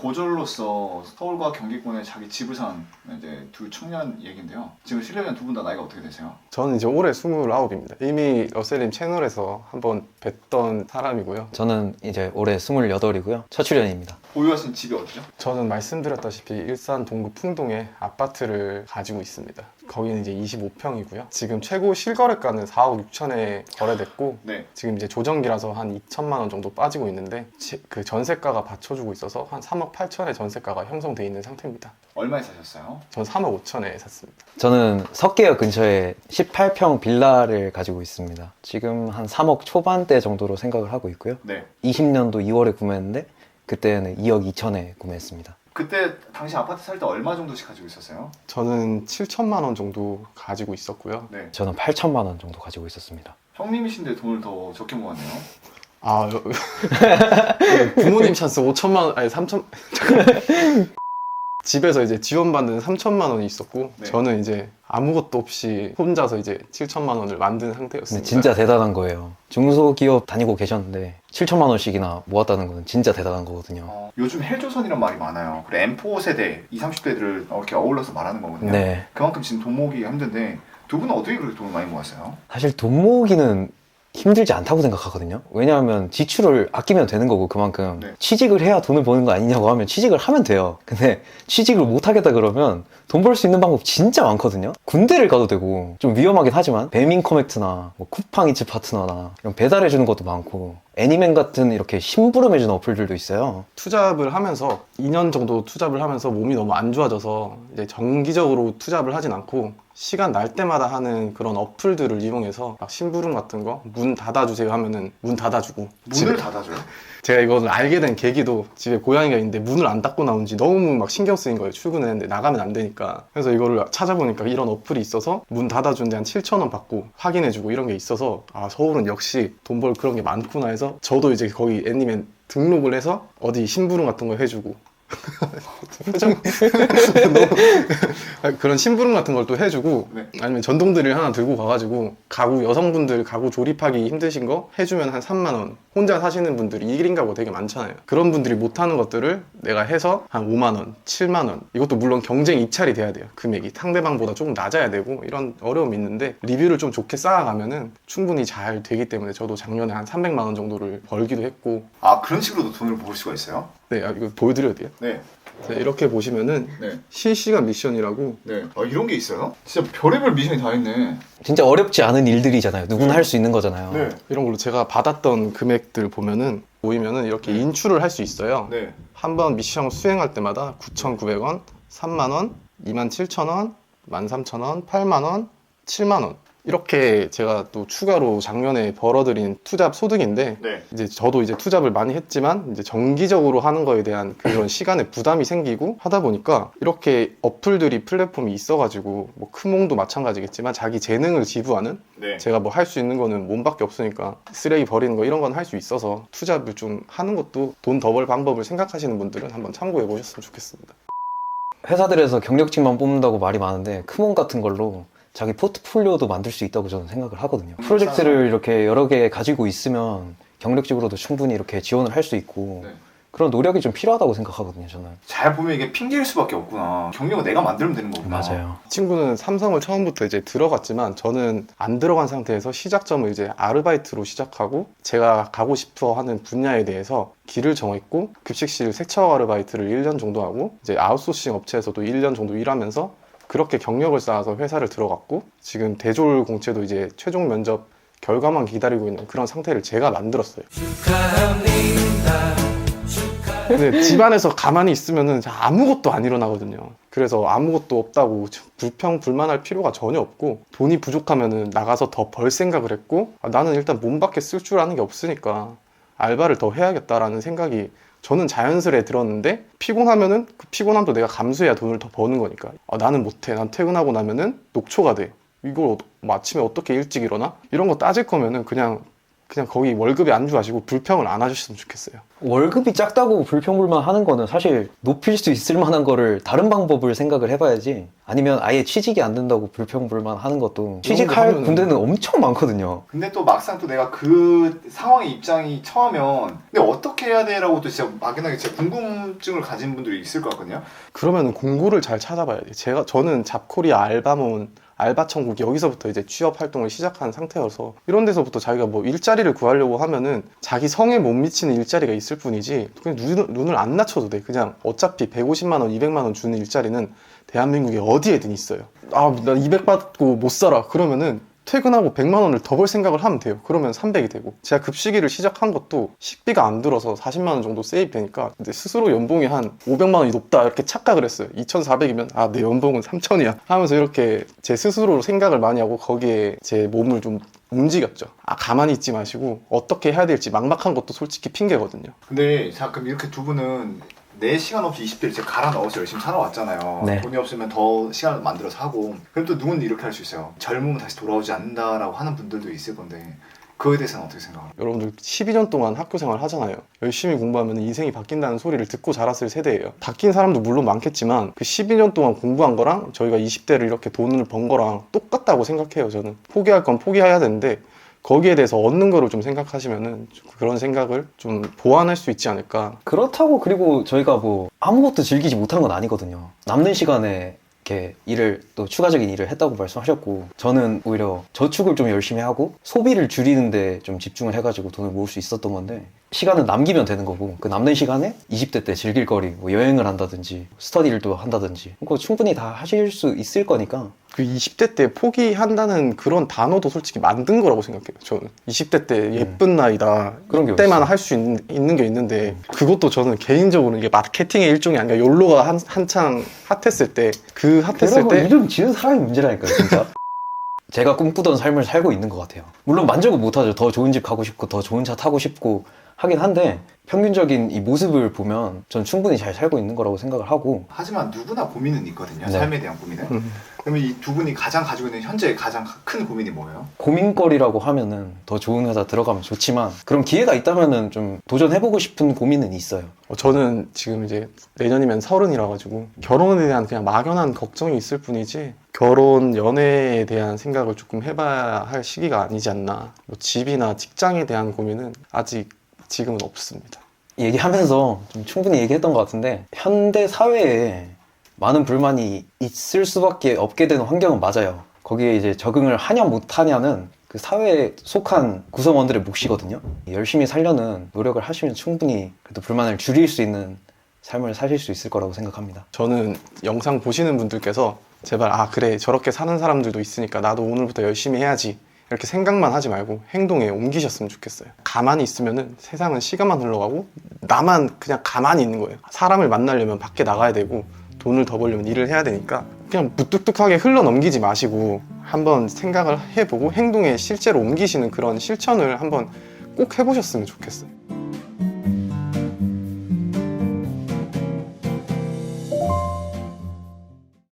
고졸로서 서울과 경기권에 자기 집을 산 이제 두 청년 얘긴데요. 지금 실례면 두 분 다 나이가 어떻게 되세요? 저는 이제 올해 29입니다. 이미 러셀님 채널에서 한번 뵀던 사람이고요. 저는 이제 올해 28이고요. 첫 출연입니다. 보유하신 집이 어디죠? 저는 말씀드렸다시피 일산 동구 풍동에 아파트를 가지고 있습니다. 거기는 이제 25평이고요. 지금 최고 실거래가는 4억 6천에 거래됐고 네. 지금 이제 조정기라서 한 2천만 원 정도 빠지고 있는데 지- 그 전세가가 받쳐주고 있어서 한 3억 8천의 전세가가 형성돼 있는 상태입니다. 얼마에 사셨어요? 전 3억 5천에 샀습니다. 저는 석계역 근처에 18평 빌라를 가지고 있습니다. 지금 한 3억 초반대 정도로 생각을 하고 있고요. 네. 20년도 2월에 구매했는데 그때는 2억 2천에 구매했습니다. 그때 당시 아파트 살 때 얼마 정도씩 가지고 있었어요? 저는 7천만 원 정도 가지고 있었고요. 네. 저는 8천만 원 정도 가지고 있었습니다. 형님이신데 돈을 더 적게 모았네요. 아 여- 부모님 찬스 5천만 원 아니 3천 잠깐만. 집에서 이제 지원받는 3천만 원이 있었고 네. 저는 이제 아무것도 없이 혼자서 이제 7천만 원을 만든 상태였습니다. 진짜 대단한 거예요. 중소기업 다니고 계셨는데 7천만 원씩이나 모았다는 건 진짜 대단한 거거든요. 어, 요즘 헬조선이란 말이 많아요. 그리고 M4 세대, 20, 30대들을 이렇게 어울러서 말하는 거거든요. 네. 그만큼 지금 돈 모으기가 힘든데 두 분은 어떻게 그렇게 돈을 많이 모았어요? 사실 돈 모으기는 힘들지 않다고 생각하거든요. 왜냐하면 지출을 아끼면 되는 거고 그만큼 네. 취직을 해야 돈을 버는 거 아니냐고 하면 취직을 하면 돼요. 근데 취직을 못 하겠다 그러면 돈 벌 수 있는 방법 진짜 많거든요. 군대를 가도 되고 좀 위험하긴 하지만 배민 커넥트나 뭐 쿠팡 이츠 파트너나 이런 배달해 주는 것도 많고 애니맨 같은 이렇게 심부름해 주는 어플들도 있어요. 투잡을 하면서 2년 정도 투잡을 하면서 몸이 너무 안 좋아져서 이제 정기적으로 투잡을 하진 않고 시간 날 때마다 하는 그런 어플들을 이용해서 막 심부름 같은 거 문 닫아주세요 하면은 문 닫아주고 문을 닫아줘요? 제가 이걸 알게 된 계기도 집에 고양이가 있는데 문을 안 닫고 나온지 너무 막 신경 쓰인 거예요. 출근했는데 나가면 안 되니까. 그래서 이거를 찾아보니까 이런 어플이 있어서 문 닫아주는데 한 7천 원 받고 확인해주고 이런 게 있어서 아 서울은 역시 돈 벌 그런 게 많구나 해서 저도 이제 거기 애니맨 등록을 해서 어디 심부름 같은 거 해주고 표정 너무- 그런 심부름 같은 걸 또 해주고 네. 아니면 전동드릴 하나 들고 가가지고 가구 여성분들 가구 조립하기 힘드신 거 해주면 한 3만 원. 혼자 사시는 분들이 1인 가구 되게 많잖아요. 그런 분들이 못하는 것들을 내가 해서 한 5만 원 7만 원. 이것도 물론 경쟁 입찰이 돼야 돼요. 금액이. 상대방보다 조금 낮아야 되고 이런 어려움이 있는데 리뷰를 좀 좋게 쌓아가면은 충분히 잘 되기 때문에 저도 작년에 한 300만 원 정도를 벌기도 했고. 아 그런 식으로도 돈을 모을 수가 있어요? 네 아, 이거 보여드려도 돼요? 네. 자, 이렇게 보시면은 네. 실시간 미션이라고 네. 아 이런 게 있어요? 진짜 별의별 미션이 다 있네. 진짜 어렵지 않은 일들이잖아요. 누구나 할 수 있는 거잖아요. 네. 이런 걸로 제가 받았던 금액들 보면은 보이면은 이렇게 네. 인출을 할 수 있어요. 네. 한 번 미션 수행할 때마다 9,900원, 3만 원, 27,000원, 13,000원, 8만 원, 7만 원. 이렇게 제가 또 추가로 작년에 벌어들인 투잡 소득인데 네. 이제 저도 이제 투잡을 많이 했지만 이제 정기적으로 하는 거에 대한 그런 시간에 부담이 생기고 하다 보니까 이렇게 어플들이 플랫폼이 있어가지고 뭐 크몽도 마찬가지겠지만 자기 재능을 지부하는 네. 제가 뭐 할 수 있는 거는 몸밖에 없으니까 쓰레기 버리는 거 이런 건 할 수 있어서 투잡을 좀 하는 것도 돈 더 벌 방법을 생각하시는 분들은 한번 참고해 보셨으면 좋겠습니다. 회사들에서 경력직만 뽑는다고 말이 많은데 크몬 같은 걸로 자기 포트폴리오도 만들 수 있다고 저는 생각을 하거든요. 프로젝트를 이렇게 여러 개 가지고 있으면 경력직으로도 충분히 이렇게 지원을 할 수 있고 네. 그런 노력이 좀 필요하다고 생각하거든요. 저는 잘 보면 이게 핑계일 수밖에 없구나. 경력은 내가 만들면 되는 거구나. 맞아요. 친구는 삼성을 처음부터 이제 들어갔지만 저는 안 들어간 상태에서 시작점을 이제 아르바이트로 시작하고 제가 가고 싶어 하는 분야에 대해서 길을 정했고 급식실 세척 아르바이트를 1년 정도 하고 이제 아웃소싱 업체에서도 1년 정도 일하면서 그렇게 경력을 쌓아서 회사를 들어갔고 지금 대졸 공채도 이제 최종 면접 결과만 기다리고 있는 그런 상태를 제가 만들었어요. 근데 집안에서 가만히 있으면은 아무것도 안 일어나거든요. 그래서 아무것도 없다고 불평 불만할 필요가 전혀 없고 돈이 부족하면은 나가서 더 벌 생각을 했고 아, 나는 일단 몸 밖에 쓸 줄 아는 게 없으니까 알바를 더 해야겠다라는 생각이 저는 자연스레 들었는데 피곤하면은 그 피곤함도 내가 감수해야 돈을 더 버는 거니까 아, 나는 못해. 난 퇴근하고 나면은 녹초가 돼. 이걸 어- 뭐 아침에 어떻게 일찍 일어나? 이런 거 따질 거면은 그냥 그냥 거기 월급에 안주하시고 불평을 안 하셨으면 좋겠어요. 월급이 작다고 불평불만 하는 거는 사실 높일 수 있을 만한 거를 다른 방법을 생각을 해봐야지 아니면 아예 취직이 안 된다고 불평불만 하는 것도 취직할 하면은- 군대는 엄청 많거든요 근데 또 막상 또 내가 그 상황의 입장이 처하면 근데 어떻게 해야 돼라고 또 진짜 막연하게 진짜 궁금증을 가진 분들이 있을 것 같거든요. 그러면 공고를 잘 찾아봐야 돼요. 제가 저는 잡코리아 알바몬 알바 천국 여기서부터 이제 취업 활동을 시작한 상태여서 이런 데서부터 자기가 뭐 일자리를 구하려고 하면은 자기 성에 못 미치는 일자리가 있을 뿐이지 그냥 눈, 눈을 안 낮춰도 돼. 그냥 어차피 150만 원, 200만 원 주는 일자리는 대한민국에 어디에든 있어요. 아, 나 200 받고 못 살아. 그러면은 퇴근하고 100만 원을 더 벌 생각을 하면 돼요. 그러면 300이 되고. 제가 급식일을 시작한 것도 식비가 안 들어서 40만 원 정도 세이브 되니까 스스로 연봉이 한 500만 원이 높다 이렇게 착각을 했어요. 2,400이면 아, 내 연봉은 3,000이야 하면서 이렇게 제 스스로 생각을 많이 하고 거기에 제 몸을 좀 움직였죠. 아, 가만히 있지 마시고 어떻게 해야 될지 막막한 것도 솔직히 핑계거든요. 근데 자 그럼 이렇게 두 분은 내 시간 없이 20대를 진짜 갈아 넣어서 열심히 살아왔잖아요. 네. 돈이 없으면 더 시간을 만들어서 하고. 그럼 또 누구는 이렇게 할 수 있어요. 젊으면 다시 돌아오지 않는다라고 하는 분들도 있을 건데 그거에 대해서는 어떻게 생각하세요? 여러분들 12년 동안 학교 생활 하잖아요. 열심히 공부하면 인생이 바뀐다는 소리를 듣고 자랐을 세대예요. 바뀐 사람도 물론 많겠지만 그 12년 동안 공부한 거랑 저희가 20대를 이렇게 돈을 번 거랑 똑같다고 생각해요. 저는 포기할 건 포기해야 되는데 거기에 대해서 얻는 거를 좀 생각하시면은 좀 그런 생각을 좀 보완할 수 있지 않을까. 그렇다고 그리고 저희가 뭐 아무것도 즐기지 못한 건 아니거든요 남는 시간에 이렇게 일을 또 추가적인 일을 했다고 말씀하셨고 저는 오히려 저축을 좀 열심히 하고 소비를 줄이는데 좀 집중을 해가지고 돈을 모을 수 있었던 건데 시간은 남기면 되는 거고 그 남는 시간에 20대 때 즐길 거리 뭐 여행을 한다든지 스터디를 또 한다든지 그거 충분히 다 하실 수 있을 거니까 그 20대 때 포기한다는 그런 단어도 솔직히 만든 거라고 생각해요. 저는 20대 때 예쁜 나이다. 그런 게 때만 어딨어. 할수 있는 게 있는데 그것도 저는 개인적으로 이게 마케팅의 일종이 아니라 욜로가 한, 한창 핫했을 때 그 핫했을 때 이름 지은 사람이 문제라니까요, 진짜. 제가 꿈꾸던 삶을 살고 있는 것 같아요. 물론 만족은 못하죠. 더 좋은 집 가고 싶고, 더 좋은 차 타고 싶고 하긴 한데, 평균적인 이 모습을 보면 전 충분히 잘 살고 있는 거라고 생각을 하고, 하지만 누구나 고민은 있거든요. 네. 삶에 대한 고민은. 음. 그러면 이 두 분이 가장 가지고 있는 현재 가장 큰 고민이 뭐예요? 고민거리라고 하면은 더 좋은 회사 들어가면 좋지만, 그럼 기회가 있다면은 좀 도전해보고 싶은 고민은 있어요. 어, 저는 지금 이제 내년이면 서른이라 가지고 결혼에 대한 그냥 막연한 걱정이 있을 뿐이지 결혼 연애에 대한 생각을 조금 해봐야 할 시기가 아니지 않나 뭐 집이나 직장에 대한 고민은 아직 지금은 없습니다. 얘기하면서 좀 충분히 얘기했던 것 같은데 현대 사회에 많은 불만이 있을 수밖에 없게 되는 환경은 맞아요. 거기에 이제 적응을 하냐 못하냐는 그 사회에 속한 구성원들의 몫이거든요. 열심히 살려는 노력을 하시면 충분히 그래도 불만을 줄일 수 있는 삶을 사실 수 있을 거라고 생각합니다. 저는 영상 보시는 분들께서 제발 아 그래 저렇게 사는 사람들도 있으니까 나도 오늘부터 열심히 해야지 이렇게 생각만 하지 말고 행동에 옮기셨으면 좋겠어요. 가만히 있으면은 세상은 시간만 흘러가고 나만 그냥 가만히 있는 거예요. 사람을 만나려면 밖에 나가야 되고 돈을 더 벌려면 일을 해야 되니까 그냥 무뚝뚝하게 흘러 넘기지 마시고 한번 생각을 해보고 행동에 실제로 옮기시는 그런 실천을 한번 꼭 해보셨으면 좋겠어요.